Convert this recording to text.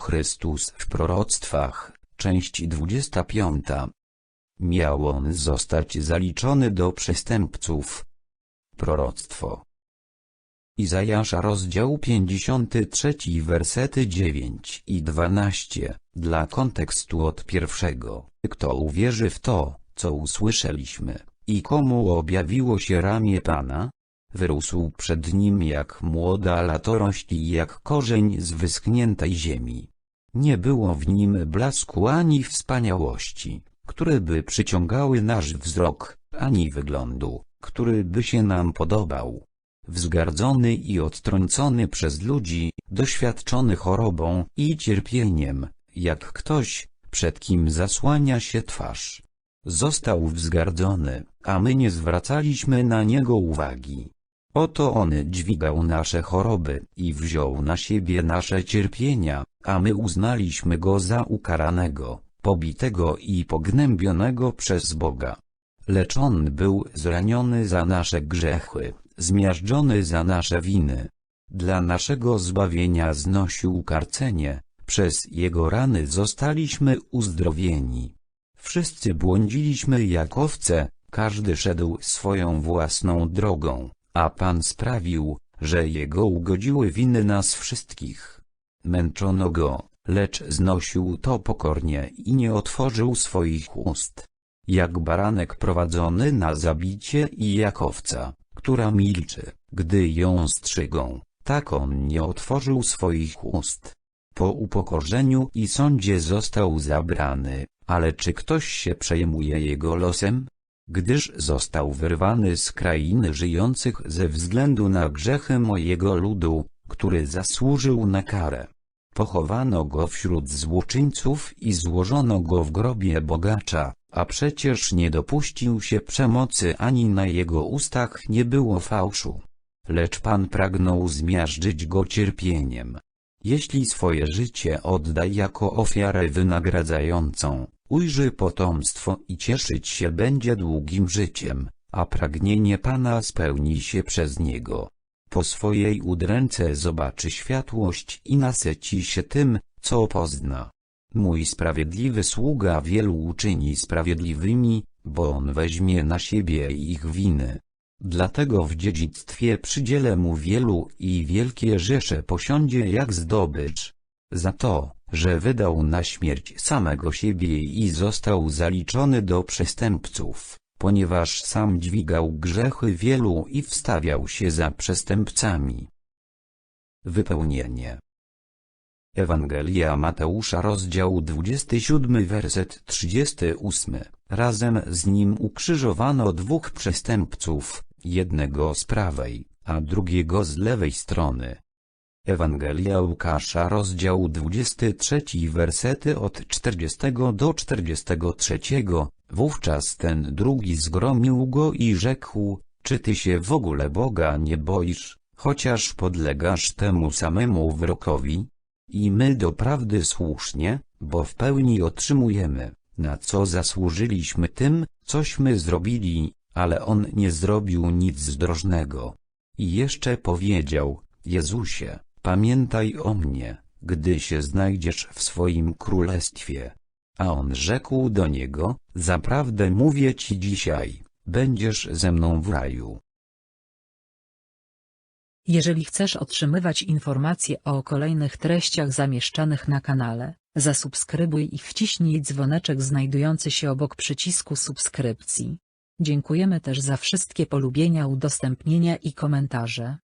Chrystus w proroctwach, część 25. Miał on zostać zaliczony do przestępców. Proroctwo Izajasza rozdział 53 wersety 9 i 12 Dla kontekstu od pierwszego Kto uwierzy w to, co usłyszeliśmy, i komu objawiło się ramię Pana? Wyrósł przed nim jak młoda latorość i jak korzeń z wyschniętej ziemi. Nie było w nim blasku ani wspaniałości, które by przyciągały nasz wzrok, ani wyglądu, który by się nam podobał. Wzgardzony i odtrącony przez ludzi, doświadczony chorobą i cierpieniem, jak ktoś, przed kim zasłania się twarz. Został wzgardzony, a my nie zwracaliśmy na niego uwagi. Oto on dźwigał nasze choroby i wziął na siebie nasze cierpienia, a my uznaliśmy go za ukaranego, pobitego i pognębionego przez Boga. Lecz on był zraniony za nasze grzechy, zmiażdżony za nasze winy. Dla naszego zbawienia znosił karcenie, przez jego rany zostaliśmy uzdrowieni. Wszyscy błądziliśmy jak owce, każdy szedł swoją własną drogą, a Pan sprawił, że jego ugodziły winy nas wszystkich. Męczono go, lecz znosił to pokornie i nie otworzył swoich ust. Jak baranek prowadzony na zabicie i jak owca, która milczy, gdy ją strzygą, tak on nie otworzył swoich ust. Po upokorzeniu i sądzie został zabrany, ale czy ktoś się przejmuje jego losem? Gdyż został wyrwany z krainy żyjących ze względu na grzechy mojego ludu, który zasłużył na karę. Pochowano go wśród złoczyńców i złożono go w grobie bogacza, a przecież nie dopuścił się przemocy ani na jego ustach nie było fałszu. Lecz Pan pragnął zmiażdżyć go cierpieniem. Jeśli swoje życie oddaj jako ofiarę wynagradzającą, ujrzy potomstwo i cieszyć się będzie długim życiem, a pragnienie Pana spełni się przez niego. Po swojej udręce zobaczy światłość i nasyci się tym, co pozna. Mój sprawiedliwy sługa wielu uczyni sprawiedliwymi, bo on weźmie na siebie ich winy. Dlatego w dziedzictwie przydzielę mu wielu i wielkie rzesze posiądzie jak zdobycz. Za to, że wydał na śmierć samego siebie i został zaliczony do przestępców, ponieważ sam dźwigał grzechy wielu i wstawiał się za przestępcami. Wypełnienie Ewangelia Mateusza rozdział 27 werset 38 Razem z nim ukrzyżowano dwóch przestępców, jednego z prawej, a drugiego z lewej strony. Ewangelia Łukasza rozdział 23 wersety od 40 do 43 Wówczas ten drugi zgromił go i rzekł, czy ty się w ogóle Boga nie boisz, chociaż podlegasz temu samemu wyrokowi? I my doprawdy słusznie, bo w pełni otrzymujemy, na co zasłużyliśmy tym, cośmy zrobili, ale on nie zrobił nic zdrożnego. I jeszcze powiedział, Jezusie, pamiętaj o mnie, gdy się znajdziesz w swoim królestwie. A on rzekł do niego, zaprawdę mówię ci dzisiaj, będziesz ze mną w raju. Jeżeli chcesz otrzymywać informacje o kolejnych treściach zamieszczanych na kanale, zasubskrybuj i wciśnij dzwoneczek znajdujący się obok przycisku subskrypcji. Dziękujemy też za wszystkie polubienia, udostępnienia i komentarze.